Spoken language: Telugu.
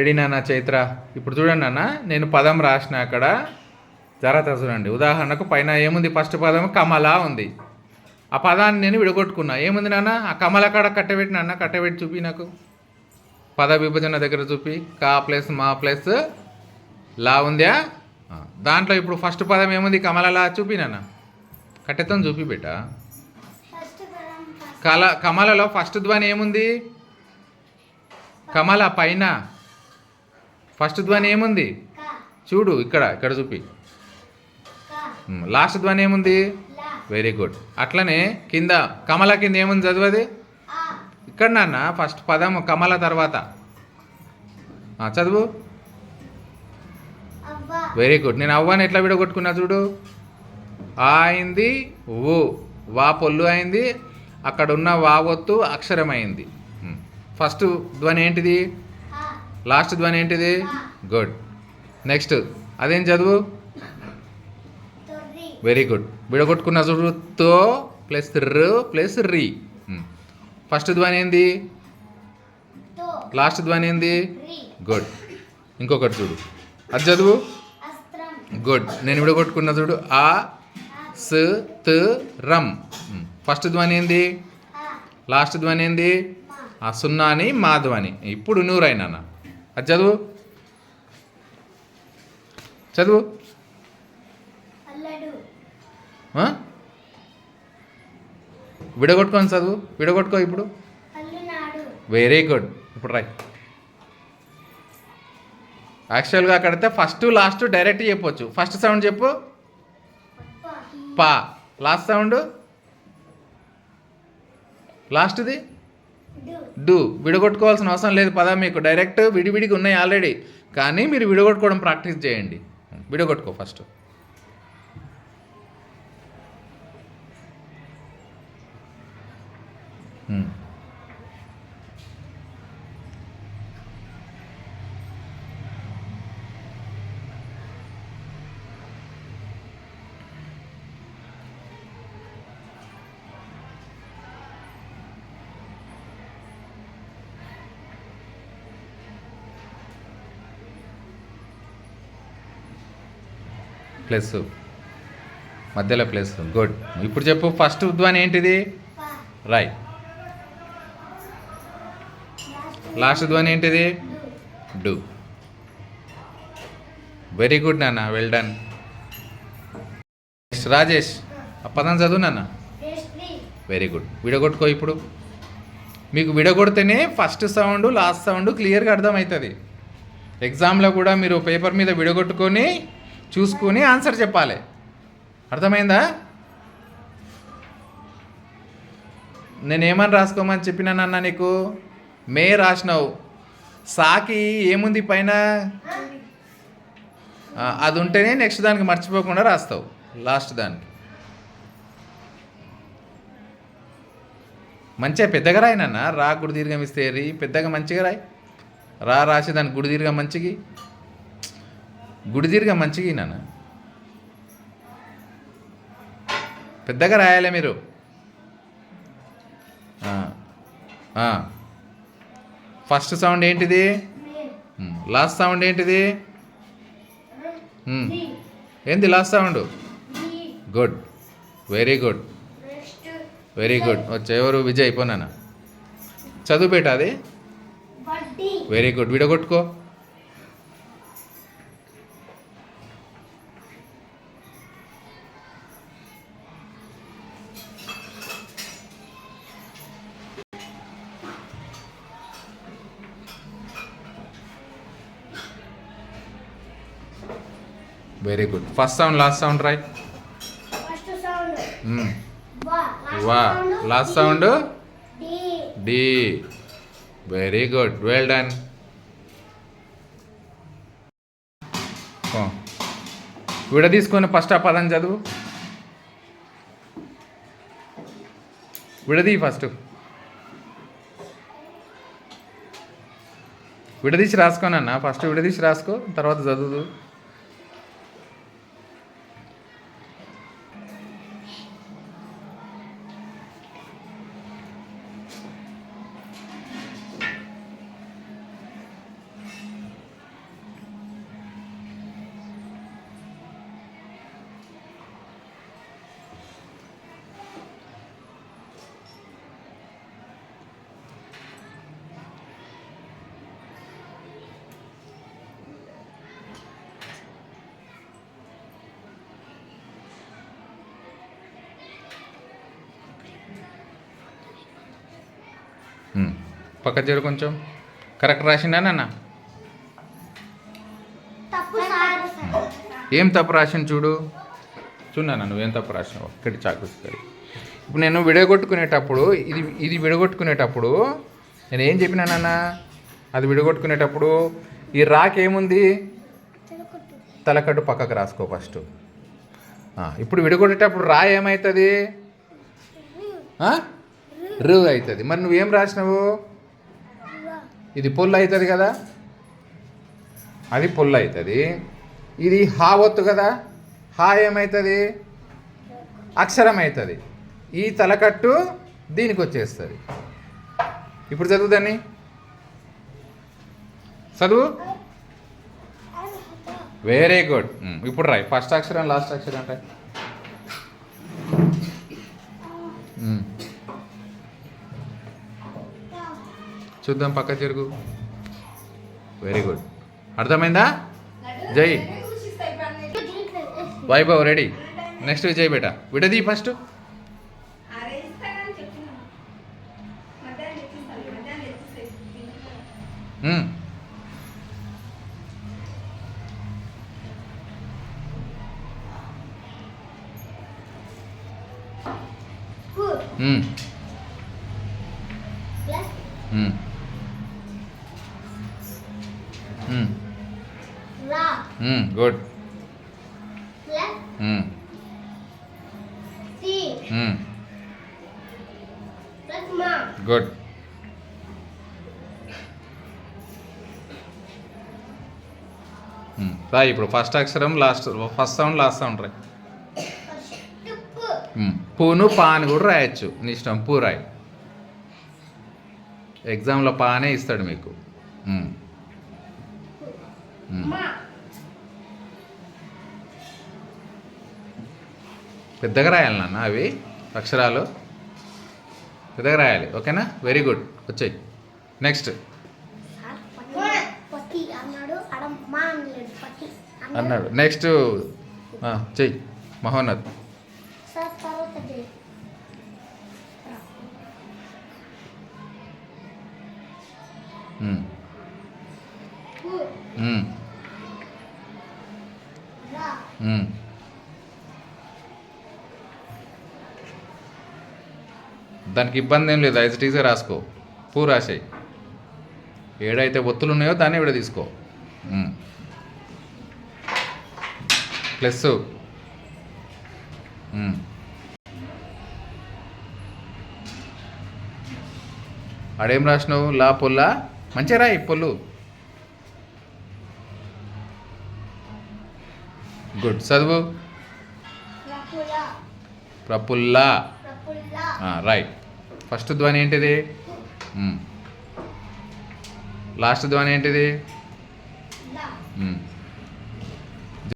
రెడీ నాన్న చైత్ర. ఇప్పుడు చూడండి నాన్న నేను పదం రాసిన అక్కడ. జరత చూడండి. ఉదాహరణకు పైన ఏముంది? ఫస్ట్ పదం కమల ఉంది. ఆ పదాన్ని నేను విడగొట్టుకున్నా. ఏముంది నాన్న? ఆ కమల కాడ కట్టబెట్టి నాన్న కట్టబెట్టి చూపి నాకు. పద విభజన దగ్గర చూపి. కా ప్లస్ మా ప్లస్ లా ఉందా? దాంట్లో ఇప్పుడు ఫస్ట్ పదం ఏముంది? కమలలా చూపి నాన్న. కట్టెతో చూపి ఫస్ట్ కల కమలలో ఫస్ట్ ధ్వని ఏముంది? కమల పైన. ఫస్ట్ ధ్వని ఏముంది? చూడు ఇక్కడ ఇక్కడ చూపి. లాస్ట్ ధ్వని ఏముంది? వెరీ గుడ్ అట్లనే కింద కమల కింద ఏముంది చదువది? ఇక్కడ నాన్న ఫస్ట్ పదం కమల తర్వాత. చదువు. వెరీ గుడ్ నేను అవ్వని ఎట్లా విడగొట్టుకున్నా చూడు? ఆ అయింది ఊ వా పొల్లు అయింది అక్కడ ఉన్న వావొత్తు అక్షరం అయింది. ఫస్ట్ ధ్వని ఏంటిది? లాస్ట్ ధ్వని ఏంటిది? గుడ్ నెక్స్ట్ అదేం చదువు? వెరీ గుడ్ విడగొట్టుకున్న చూడు తో ప్లస్ ర్ ప్లస్ రి. ఫస్ట్ ధ్వని ఏంది? లాస్ట్ ధ్వని ఏంది? గుడ్ ఇంకొకటి చూడు. అది చదువు? గుడ్ నేను విడగొట్టుకున్న చూడు ఆ స్ త్ రమ్. ఫస్ట్ ధ్వని ఏంది? లాస్ట్ ధ్వని ఏంది? ఆ సున్నాని మా ధ్వని. ఇప్పుడు నూరైనా అది చదువు. చదువు? విడగొట్టుకొని చదువు. విడగొట్టుకో ఇప్పుడు. వెరీ గుడ్ ఇప్పుడు రాయ్. యాక్చువల్గా అక్కడైతే ఫస్ట్ లాస్ట్ డైరెక్ట్ చెప్పొచ్చు. ఫస్ట్ సౌండ్ చెప్పు. పా. లాస్ట్ సౌండ్ లాస్ట్ది డూ విడగొట్టుకోవాల్సిన అవసరం లేదు పదా మీకు. డైరెక్ట్ విడివిడిగా ఉన్నాయి ఆల్రెడీ కానీ మీరు విడగొట్టుకోవడం ప్రాక్టీస్ చేయండి. విడగొట్టుకో ఫస్ట్ ప్లస్. మధ్యలో ప్లస్. గుడ్. ఇప్పుడు చెప్పు ఫస్ట్ ధ్వని ఏంటిది? రై. లాస్ట్ ధ్వని ఏంటిది? డు. వెరీ గుడ్ నాన్న. Well done. నెక్స్ట్ రాజేష్. ఆ పదం చదువు నాన్న. Very good. విడగొట్టుకో ఇప్పుడు. మీకు విడగొడితేనే ఫస్ట్ సౌండ్ లాస్ట్ సౌండ్ క్లియర్గా అర్థమవుతుంది. ఎగ్జామ్లో కూడా మీరు పేపర్ మీద విడగొట్టుకొని చూసుకుని ఆన్సర్ చెప్పాలి. అర్థమైందా? నేనేమని రాసుకోమని చెప్పినానన్న నీకు? మే రాసినావు సాకి ఏముంది పైన? అది ఉంటేనే నెక్స్ట్ దానికి మర్చిపోకుండా రాస్తావు. లాస్ట్ దానికి. మంచిగా పెద్దగా రాయి నాన్న. రా గుడి దీర్ఘం ఇస్తే రీ పెద్దగా మంచిగా రాయి. రా రాసి దానికి గుడి దీర్ఘం మంచిగి గుడి దీర్ఘం మంచిగి నాన్న పెద్దగా రాయాలి మీరు. ఫస్ట్ సౌండ్ ఏంటిది? లాస్ట్ సౌండ్ ఏంటిది? ఏంది last sound? Good. Very good. Very good. వచ్చే ఎవరు? విజయ్ అయిపోయినా చదువు బేట అది? Very good. విడగొట్టుకో. Very good first sound last sound Roy. వా లాస్ట్ సౌండ్ డి డి వెరీ గుడ్ వెల్ డన్ విడ తీసుకొని ఫస్ట్ ఆ పదం చదువు. విడదీ ఫస్ట్ విడదీసి రాసుకోనన్నా. ఫస్ట్ విడదీసి రాసుకో తర్వాత చదువు. పక్క చేరు కొంచెం. కరెక్ట్ రాసిండా నాన్న? తప్పు సార్. ఏం తప్పు రాసిన చూడు. చూడన్నా నువ్వేం తప్పు రాసినావు? ఒక్కటి చాకు ఇక్కడ ఇప్పుడు నేను విడగొట్టుకునేటప్పుడు ఇది ఇది విడగొట్టుకునేటప్పుడు నేను ఏం చెప్పినానన్న అది విడగొట్టుకునేటప్పుడు ఈ రాక్ ఏముంది? తలకట్టు పక్కకు రాసుకో ఫస్ట్. ఇప్పుడు విడగొట్టేటప్పుడు రా ఏమవుతుంది? రు అవుతుంది. మరి నువ్వేం రాసినావు? ఇది పొల్లు అవుతుంది కదా? అది పొల్లు అవుతుంది. ఇది హా ఒత్తు కదా? హా ఏమవుతుంది అక్షరం అవుతుంది. ఈ తలకట్టు దీనికి వచ్చేస్తుంది. ఇప్పుడు చదువు దాన్ని. చదువు? వెరీ గుడ్ ఇప్పుడు రాయి. ఫస్ట్ అక్షరం లాస్ట్ అక్షరం అంటే? చూద్దాం పక్క చెరుగు. వెరీ గుడ్ అర్థమైందా? జై. వైభవ్ రెడీ నెక్స్ట్ విజయ్ బేట. విడది ఫస్ట్ అరే ఇస్తానని గుడ్ ఉమ్. ప్లస్ మా గుడ్. రాయి ఇప్పుడు ఫస్ట్ అక్షరం last first sound last sound రాయి. పూను పాను కూడా రాయొచ్చు. నీ ఇష్టం పూ రాయి. ఎగ్జామ్లో పానే ఇస్తాడు మీకు. పెద్దగా రాయాలి నాన్న అవి. అక్షరాలు. పెద్దగా రాయాలి. ఓకేనా? వెరీ గుడ్ వచ్చాయి. నెక్స్ట్ అన్నాడు. నెక్స్ట్ చెయ్యి. మహోన్నత్. సార్ తర్వాత దానికి ఇబ్బంది ఏం లేదు. టీజర్ రాసుకో. పూ రాసేయి. ఏడైతే ఒత్తులు ఉన్నాయో దాన్ని విడ తీసుకో. ప్లస్. ఆడేం రాసినావు? లా పొల్లా? మంచిగా రాయి పొల్లు. గుడ్ చదువు. ప్రపుల ప్రపుల్లా ప్రపుల్ల రైట్ ఫస్ట్ ధ్వని ఏంటిది. లాస్ట్ ధ్వని ఏంటిది.